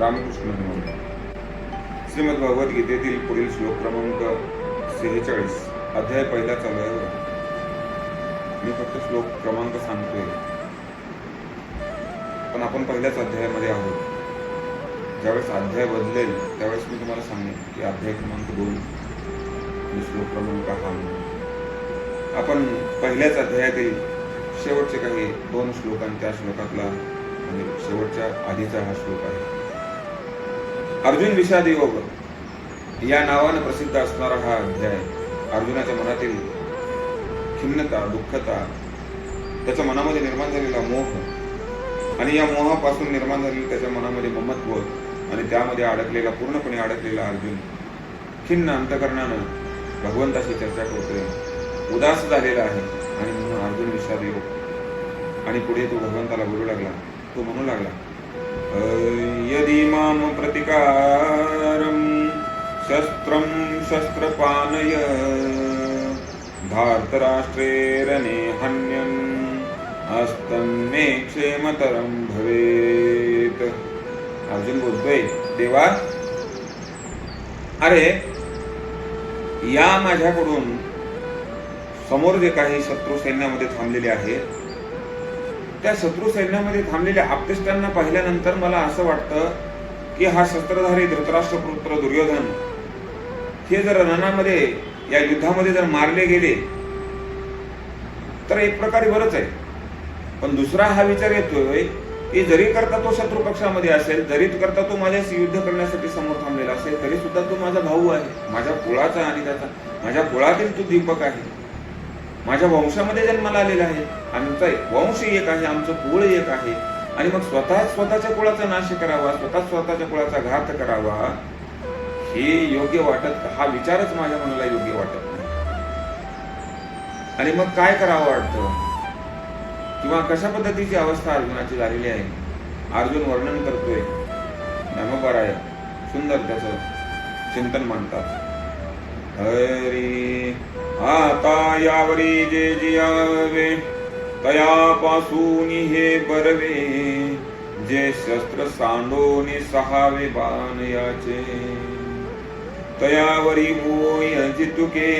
रामकृष्ण म्हणून श्रीमद भगवद्गीतेतील पुढील श्लोक क्रमांक सेहेचाळीस अध्याय पहिला चालू आहे मी फक्त श्लोक क्रमांक सांगतोय. पण आपण पहिल्याच अध्यायामध्ये आहोत. ज्यावेळेस अध्याय बदलेल त्यावेळेस मी तुम्हाला सांगेन की अध्याय क्रमांक दोन आणि श्लोक क्रमांक हा. आपण पहिल्याच अध्यायातील शेवटचे काही दोन श्लोक आणि त्या श्लोकातला म्हणजे शेवटच्या आधीचा हा श्लोक आहे. अर्जुन विषाद योग या नावानं प्रसिद्ध असणारा हा अध्याय अर्जुनाच्या मनातील खिन्नता दुःखता त्याच्या मनामध्ये निर्माण झालेला मोह आणि या मोहापासून निर्माण झालेली त्याच्या मनामध्ये ममत्व आणि त्यामध्ये अडकलेला पूर्णपणे अडकलेला अर्जुन खिन्न अंतकरणानं भगवंताशी चर्चा करतोय. उदास झालेला आहे आणि म्हणून अर्जुन विषाद योग आणि पुढे तो भगवंताला बोलू लागला तो म्हणू लागला यदि माम प्रतिकारं शस्त्रं शस्त्रपानय धार्तराष्ट्रेरने हन्यन् हस्तं मे क्षेमतरं भवेत। अर्जुन बोलतोय देवा अरे या माझ्याकडून समोर जे काही शत्रू सैन्यामध्ये थांबलेले आहेत त्या शत्रू सैन्यामध्ये थांबलेल्या आपतेष्टांना पाहिल्यानंतर मला असं वाटतं की हा शस्त्रधारी धृतराष्ट्र पुत्र दुर्योधन हे जर रणामध्ये या युद्धामध्ये जर मारले गेले तर एक प्रकारे बरंच आहे. पण दुसरा हा विचार येतोय की जरी करता तो शत्रू पक्षामध्ये असेल जरी करता तो माझ्याशी युद्ध करण्यासाठी समोर थांबलेला असेल तरी सुद्धा तो माझा भाऊ आहे माझ्या कुळाचा आणि त्याचा माझ्या कुळातील तो दीपक आहे. माझ्या वंशामध्ये जन्माला आलेला आहे. आमचा वंश एक आहे आमचं कुळ एक आहे. आणि मग स्वतः स्वतःच्या कुळाचा नाश करावा स्वतः स्वतःच्या कुळाचा घात करावा हे योग्य वाटत हा विचारच माझ्या मनाला योग्य वाटत नाही. आणि मग काय करावं वाटतं? किंवा कशा पद्धतीची अवस्था अर्जुनाची झालेली आहे? अर्जुन वर्णन करतोय. नमपराय. सुंदर त्याचं चिंतन मांडतात. हरी। आता यावरी जे जियावे तयापासून हे बरवे जे शस्त्र सांडोनी सहावे बाण याचे। तयावरी मोय जितुके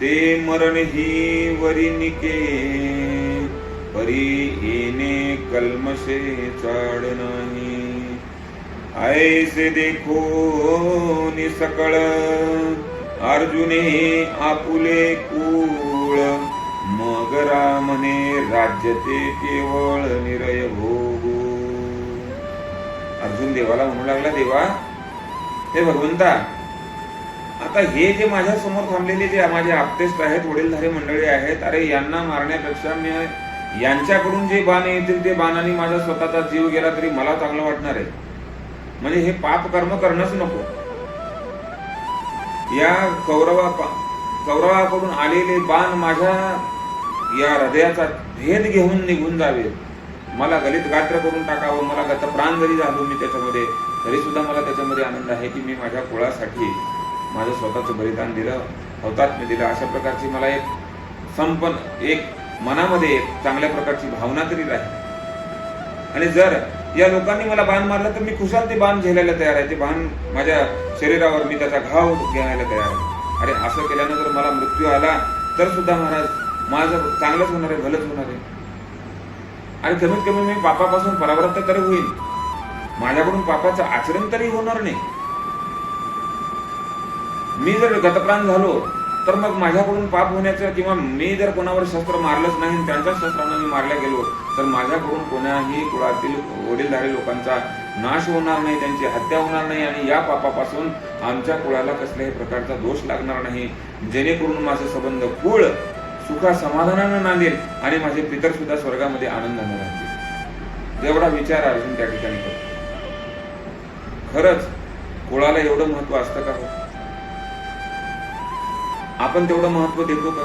ते मरण ही वरी निके। परी येणे कल्मशे चाड नाही। ऐसे देखो नि सकळ अर्जुने आपुले कुळ. मग रामने राज्य ते केवळ निरय भोग. अर्जुन देवाला म्हणू लागला देवा हे भगवंता आता हे जे माझ्यासमोर थांबलेले जे माझे आपतेष्ट आहेत वडीलधारे मंडळी आहेत अरे यांना मारण्यापेक्षा मी यांच्याकडून जे बाण येतील ते बाणाने माझा स्वतःचा जीव गेला तरी मला चांगलं वाटणार आहे. म्हणजे हे पाप कर्म करणंच नको. या कौरवा कौरवाकडून आलेले बाण माझ्या या हृदयाचा भेद घेऊन निघून जावे. मला गलित गात्र करून टाकावं मला गतप्राण जरी झालो मी त्याच्यामध्ये तरी सुद्धा मला त्याच्यामध्ये आनंद आहे की मी माझ्या कुळासाठी माझं स्वतःचं बलिदान दिलं हौतात्म्य दिलं. अशा प्रकारची मला एक संपन्न एक मनामध्ये एक चांगल्या प्रकारची भावना तरी राहील. आणि जर या लोकांनी मला बाण मारलं तर मी खुशाल ते बाण झेलायला तयार आहे. ते बाण माझ्या शरीरावर मी त्याचा घाव घ्यायला तयार आहे. अरे असं केल्यानंतर मला मृत्यू आला तर सुद्धा महाराज माझं चांगलंच होणार आहे भलंच होणार आहे. आणि कमीत कमी मी पापापासून परावृत्त तरी होईल माझ्याकडून पापाचं आचरण तरी होणार नाही. मी जर गतप्राण झालो तर मग माझ्याकडून पाप होण्याचं किंवा मी जर कोणावर शस्त्र मारलंच नाही त्यांच्या शस्त्रानं मी मारल्या गेलो तर माझ्याकडून कोणाही कुळातील वडीलधारी लोकांचा नाश होणार नाही त्यांची हत्या होणार नाही आणि या पापापासून आमच्या कुळाला कसल्याही प्रकारचा दोष लागणार नाही. जेणेकरून माझे संबंध कुळ सुखा समाधानानं नांदेल आणि माझे पितर सुद्धा स्वर्गामध्ये आनंदाने राहतील एवढा विचार अर्जुन त्या ठिकाणी करतो. खरंच कुळाला एवढं महत्त्व असतं का हो? आपण तेवढं महत्त्व देतो का?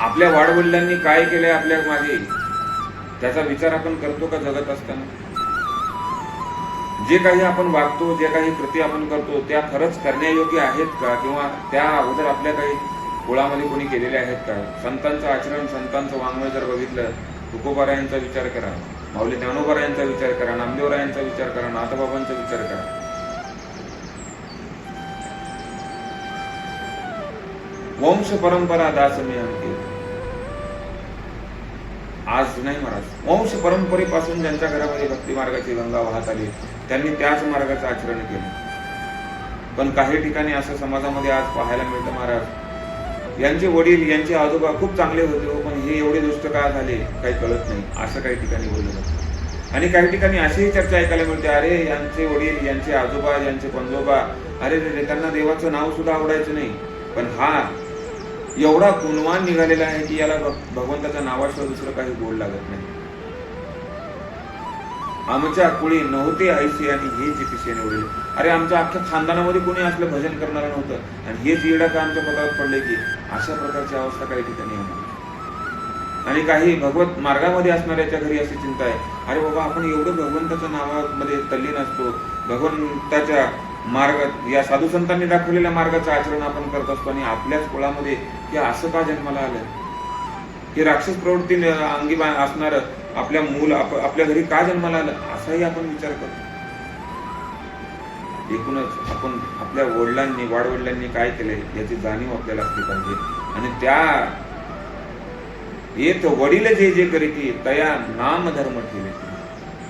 आपल्या वाडवडिलांनी काय केलंय आपल्या मागे? त्याचा विचार आपण करतो का जगत असताना? जे काही आपण वागतो जे काही कृती आपण करतो त्या खरंच करण्यायोग्य आहेत का? किंवा त्या अगोदर आपल्या काही कुळामध्ये कोणी केलेले आहेत का? संतांचं आचरण संतांचं वाङ्मय जर बघितलं तुकोबारायांचा विचार करा. माऊली ज्ञानोबारायांचा विचार करा नामदेवरायांचा विचार करा नाथबाबांचा विचार करा. वंश परंपरा दास मी अंकित आज नाही महाराज. वंश परंपरेपासून ज्यांच्या घरामध्ये भक्ती मार्गाची गंगा वाहत आली त्यांनी त्याच मार्गाचं आचरण केलं. पण काही ठिकाणी असं समाजामध्ये आज पाहायला मिळतं महाराज. यांचे वडील यांचे आजोबा खूप चांगले होते हो, पण हे एवढे दुष्ट का झाले काही कळत नाही. असं काही ठिकाणी बोललं जातं. आणि काही ठिकाणी अशीही चर्चा ऐकायला मिळते अरे यांचे वडील यांचे आजोबा यांचे पंजोबा अरे रे त्यांना देवाचं नाव सुद्धा आवडायचं नाही. पण हा एवढा गुणवान निघालेला आहे की याला भगवंताच्या नावाशिवाय दुसरं काही गोड लागत नाही. आमच्या कुळी नव्हते आयसी आणि हे चिकित्से निवडले अरे आमच्या अख्ख्या खानदानामध्ये कोणी असलं भजन करणार नव्हतं. आणि हेच येडा का आमच्या पदावर पडले की अशा प्रकारची अवस्था काही ठिकाणी होणार आणि काही भगवत मार्गामध्ये असणाऱ्याच्या घरी अशी चिंता आहे. अरे बाबा आपण एवढं भगवंताच्या नावामध्ये तल्लीन असतो. भगवंताच्या मार्ग या साधू संतांनी दाखवलेल्या मार्गाचं आचरण आपण करत असतो आणि आपल्याच कुळामध्ये हे असं का जन्माला आलं हे राक्षस प्रवृत्ती अंगी असणार आपल्या मूल आपल्या घरी का जन्माला आलं? असाही आपण विचार करतो. एकूणच आपण आपल्या वडिलांनी वाडवडिलांनी काय केलंय याची जाणीव आपल्याला असली पाहिजे. आणि त्या येत वडील जे जे करीती तया नाम धर्म ठेवे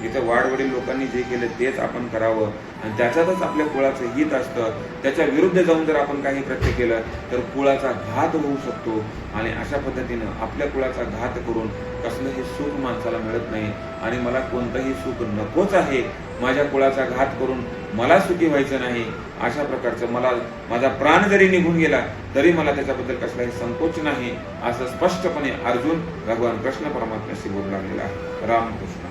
इथं वाडवडील लोकांनी जे केलं तेच आपण करावं. आणि त्याच्यातच आपल्या कुळाचं हित असतं. त्याच्या विरुद्ध जाऊन जर आपण काही कृत्य केलं तर कुळाचा घात होऊ शकतो. आणि अशा पद्धतीनं आपल्या कुळाचा घात करून कसलंही सुख माणसाला मिळत नाही. आणि मला कोणतंही सुख नकोच आहे माझ्या कुळाचा घात करून मला सुखी व्हायचं नाही अशा प्रकारचं मला माझा प्राण जरी निघून गेला तरी मला त्याच्याबद्दल कसलाही संकोच नाही असं स्पष्टपणे अर्जुन भगवान कृष्ण परमात्म्याशी बोलू लागलेला आहे. रामकृष्ण.